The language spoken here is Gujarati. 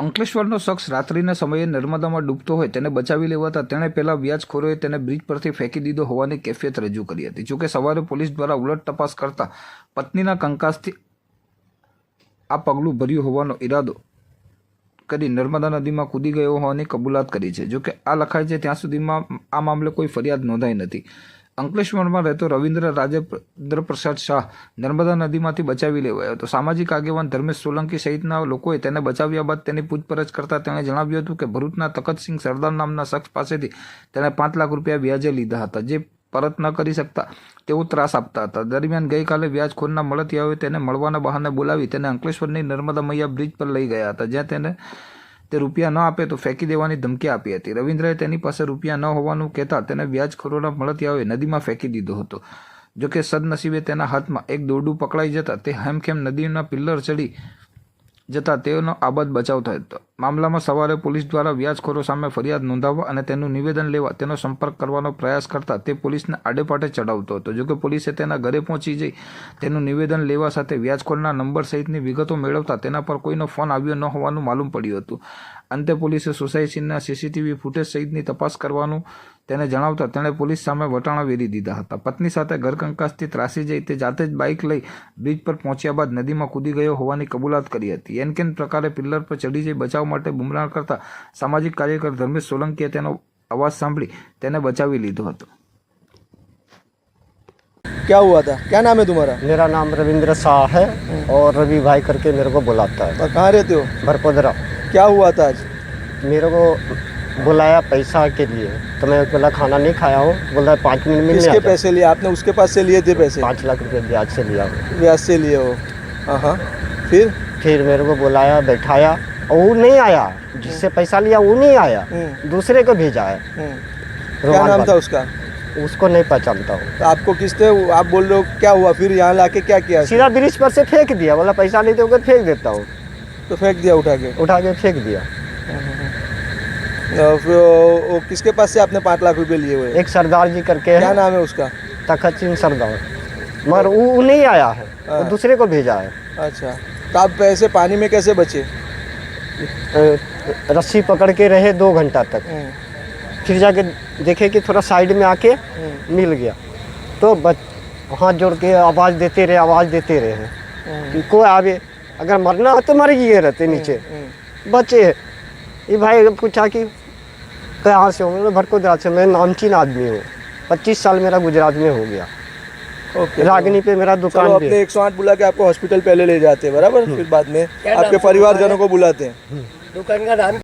અંકલેશ્વરનો શખ્સ રાત્રિના સમયે નર્મદામાં ડૂબતો હોય તેને બચાવી લેવાતા તેણે પહેલાં વ્યાજખોરોએ તેને બ્રિજ પરથી ફેંકી દીધો હોવાની કેફિયત રજૂ કરી હતી જોકે સવારે પોલીસ દ્વારા ઉલટ તપાસ કરતા પત્નીના કંકાસથી આ પગલું ભર્યું હોવાનો ઈરાદો કરી નર્મદા નદીમાં કૂદી ગયો હોવાની કબૂલાત કરી છે જોકે આ લખાય છે ત્યાં સુધીમાં આ મામલે કોઈ ફરિયાદ નોંધાઈ નથી અંકલેશ્વરમાં રહેતો રવિન્દ્ર રાજેન્દ્ર પ્રસાદ શાહ નર્મદા નદીમાંથી બચાવી લેવાયો હતો સામાજિક આગેવાન ધર્મેશ સોલંકી સહિતના લોકોએ તેને બચાવ્યા બાદ તેની પૂછપરછ કરતાં તેણે જણાવ્યું હતું કે ભરૂચના તખતસિંહ સરદાર નામના શખ્સ પાસેથી તેણે પાંચ લાખ રૂપિયા વ્યાજે લીધા હતા જે પરત ન કરી શકતા તેઓ ત્રાસ આપતા હતા દરમિયાન ગઈકાલે વ્યાજખોરના મળતિયાઓએ તેને મળવાના બહાને બોલાવી તેને અંકલેશ્વરની નર્મદા મૈયા બ્રિજ પર લઈ ગયા હતા જ્યાં તેને તે રૂપિયા ન આપે તો ફેંકી દેવાની ધમકી આપી હતી રવિન્દ્રએ તેની પાસે રૂપિયા ન હોવાનું કહેતા તેને વ્યાજ વ્યાજખોરોના મળતિયાઓએ નદીમાં ફેંકી દીધો હતો જોકે સદનસીબે તેના હાથમાં એક દોરડું પકડાઈ જતા તે હેમખેમ નદીના પિલ્લર ચડી જતા તેઓનો આબદ બચાવ થયો હતો મામલામાં સવારે પોલીસ દ્વારા વ્યાજખોરો સામે ફરિયાદ નોંધાવવા અને તેનું નિવેદન લેવા તેનો સંપર્ક કરવાનો પ્રયાસ કરતા તે પોલીસને આડેપાટે ચડાવતો હતો જોકે પોલીસે તેના ઘરે પહોંચી જઈ તેનું નિવેદન લેવા સાથે વ્યાજખોરના નંબર સહિતની વિગતો મેળવતા તેના પર કોઈનો ફોન આવ્યો ન હોવાનું માલુમ પડ્યું હતું અંતે પોલીસે સોસાયટીના સીસીટીવી ફૂટેજ સહિતની તપાસ કરવાનું તેને જણાવતા તેણે પોલીસ સામે વટાણા વેરી દીધા હતા પત્ની સાથે ઘર કંકાસ્થિત રાસીજી તે જાતે જ બાઇક લઈ બ્રિજ પર પહોંચ્યા બાદ નદીમાં કૂદી ગયો હોવાની કબૂલાત કરી હતી એનકેન પ્રકારે પિલર પર ચડી જે બચાવ માટે બુમરા કરતા સામાજિક કાર્યકર ધર્મેશ સોલંકીએ તેનો आवाज સાંભળી તેને બચાવી લીધો હતો શું ہوا تھا કે નામ હે તમારું મેરા નામ રવિન્દ્ર સાહ છે ઓર રવિભાઈ કરકે મેરકો બુલાતા હૈ બ ક્યાં રહેતે હો ભરપદરા ક્યાં ہوا تھا આજ મેરકો बुलाया पैसा के लिए तो मैं बोला खाना नहीं खाया हूँ बोला पाँच मिनट में इसके पैसे लिए आपने उसके पास से लिए थे पैसे पाँच लाख रुपये ब्याज से लिया हूँ ब्याज से लिए हो हाँ फिर फिर मेरे को बुलाया बैठाया वो नहीं आया जिससे हम्म। पैसा लिया वो नहीं आया हम्म। दूसरे को भेजा है हम्म। क्या नाम था उसका उसको नहीं पहचानता हूँ तो आपको किसने आप बोल रहे हो क्या हुआ फिर यहाँ लाके क्या किया सीधा ब्रिज पर से फेंक दिया बोला पैसा नहीं दोगे फेंक देता हूँ तो फेंक दिया उठा के उठा के फेंक दिया तो किसके पास से आपने पाँच लाख रुपए लिए हुए एक सरदार जी करके क्या नाम है उसका तखत सिंह सरदार मगर वो नहीं आया है वो हाँ। दूसरे को भेजा है अच्छा तो आप पैसे पानी में कैसे बचे रस्सी पकड़ के रहे दो घंटा तक हम्म। फिर जाके देखे कि थोड़ा साइड में आके हम्म। मिल गया तो बच हाथ जोड़ के आवाज़ देते रहे आवाज़ देते रहे हम्म। को कोई आवे अगर मरना हो तो मर गए रहते नीचे बचे ये भाई पूछा कि कहाँ से हूँ मैं भटकोदराज से मैं नामचीन आदमी हूँ पच्चीस साल मेरा गुजरात में हो गया ओके रागनी तो पे मेरा दुकान आपने एक सौ आठ बुला के आपको हॉस्पिटल पहले ले जाते हैं बराबर हम्म। फिर बाद में आपके परिवार जनों को बुलाते हैं दुकान का नाम